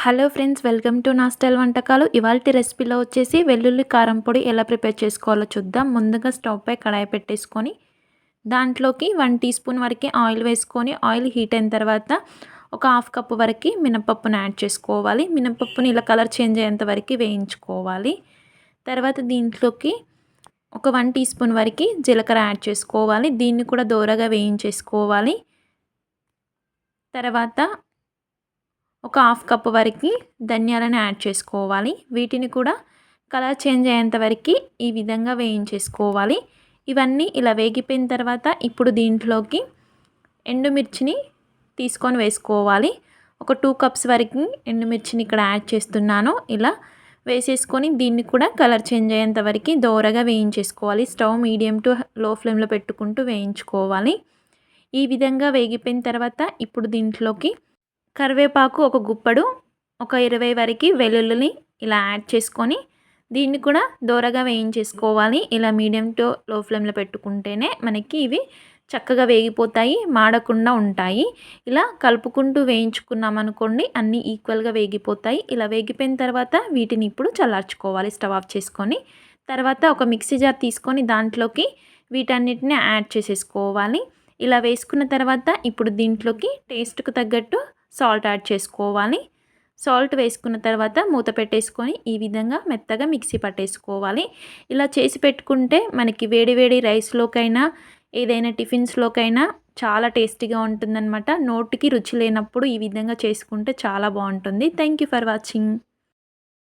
Hello friends welcome to నా style వంటకాలు. ఇవాళ రెసిపీలో వచ్చేసి వెల్లుల్లి కారం పొడి ఎలా ప్రిపేర్ చేసుకోవాలో చూద్దాం. ముందుగా స్టవ్ పై కడాయి పెట్టేసుకొని దాంట్లోకి వన్ టీ స్పూన్ వరకు ఆయిల్ వేసుకొని ఆయిల్ హీట్ అయిన తర్వాత ఒక హాఫ్ కప్ వరకు మినపప్పును యాడ్ చేసుకోవాలి. మినపప్పుని ఇలా కలర్ చేంజ్ అయ్యేంత వరకు వేయించుకోవాలి. తర్వాత దీంట్లోకి ఒక వన్ టీ స్పూన్ వరకు జీలకర్ర యాడ్ చేసుకోవాలి. దీన్ని కూడా దోరగా వేయించేసుకోవాలి. తర్వాత ఒక హాఫ్ కప్ వరకు ధనియాలను యాడ్ చేసుకోవాలి. వీటిని కూడా కలర్ చేంజ్ అయ్యేంత వరకు ఈ విధంగా వేయించేసుకోవాలి. ఇవన్నీ ఇలా వేగిపోయిన తర్వాత ఇప్పుడు దీంట్లోకి ఎండుమిర్చిని తీసుకొని వేసుకోవాలి. ఒక టూ కప్స్ వరకు ఎండుమిర్చిని ఇక్కడ యాడ్ చేస్తున్నాను. ఇలా వేసేసుకొని దీన్ని కూడా కలర్ చేంజ్ అయ్యేంత వరకు దోరగా వేయించేసుకోవాలి. స్టవ్ మీడియం టు లో ఫ్లేమ్లో పెట్టుకుంటూ వేయించుకోవాలి. ఈ విధంగా వేగిపోయిన తర్వాత ఇప్పుడు దీంట్లోకి కరివేపాకు ఒక గుప్పడు ఒక ఇరవై వరకు వెల్లుల్లిని ఇలా యాడ్ చేసుకొని దీన్ని కూడా దోరగా వేయించేసుకోవాలి. ఇలా మీడియం టు లో ఫ్లేమ్లో పెట్టుకుంటేనే మనకి ఇవి చక్కగా వేగిపోతాయి మాడకుండా ఉంటాయి. ఇలా కలుపుకుంటూ వేయించుకున్నామనుకోండి అన్నీ ఈక్వల్గా వేగిపోతాయి. ఇలా వేగిపోయిన తర్వాత వీటిని ఇప్పుడు చల్లార్చుకోవాలి స్టవ్ ఆఫ్ చేసుకొని. తర్వాత ఒక మిక్సీ జార్ తీసుకొని దాంట్లోకి వీటన్నిటిని యాడ్ చేసేసుకోవాలి. ఇలా వేసుకున్న తర్వాత ఇప్పుడు దీంట్లోకి టేస్ట్కు తగ్గట్టు సాల్ట్ యాడ్ చేసుకోవాలి. సాల్ట్ వేసుకున్న తర్వాత మూత పెట్టేసుకొని ఈ విధంగా మెత్తగా మిక్సీ పట్టేసుకోవాలి. ఇలా చేసి పెట్టుకుంటే మనకి వేడివేడి రైస్లోకైనా ఏదైనా టిఫిన్స్లోకైనా చాలా టేస్టీగా ఉంటుందన్నమాట. నోటికి రుచి లేనప్పుడు ఈ విధంగా చేసుకుంటే చాలా బాగుంటుంది. Thank you for watching.